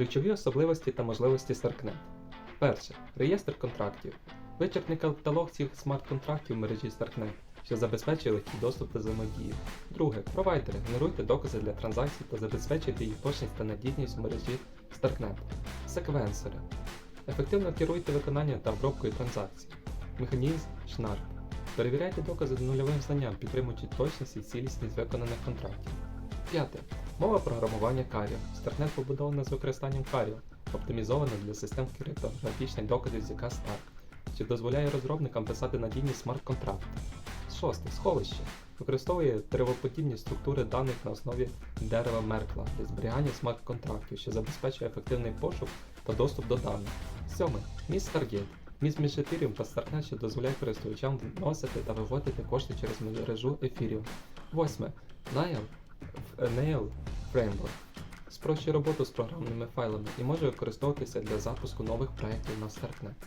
Ключові особливості та можливості Starknet. Перше. Реєстр контрактів. Вичерпний каталог всіх смарт-контрактів в мережі Starknet, що забезпечує легкий доступ до взаємодії. Друге. Провайдери. Генеруйте докази для транзакцій та забезпечуйте їх точність та надійність в мережі Starknet. Секвенсори. Ефективно керуйте виконанням та обробкою транзакцій. Механізм Шнарк. Перевіряйте докази з нульовим знанням, підтримуючи точність і цілісність виконаних контрактів. П'яте. Мова програмування Cario. Starknet побудована з використанням Cario, оптимізована для систем криптографічних доказів ЯК Stark, що дозволяє розробникам писати надійні смарт-контракти. Шосте. Сховище. Використовує деревоподібні структури даних на основі дерева Меркла для зберігання смарт-контрактів, що забезпечує ефективний пошук та доступ до даних. Сьоме. Міст Stargate. Міст між ефіріум та Starknet, що дозволяє користувачам вносити та виводити кошти через мережу ефіріум. Восьме. Nail Nail Framework спрощує роботу з програмними файлами і може використовуватися для запуску нових проєктів на Starknet.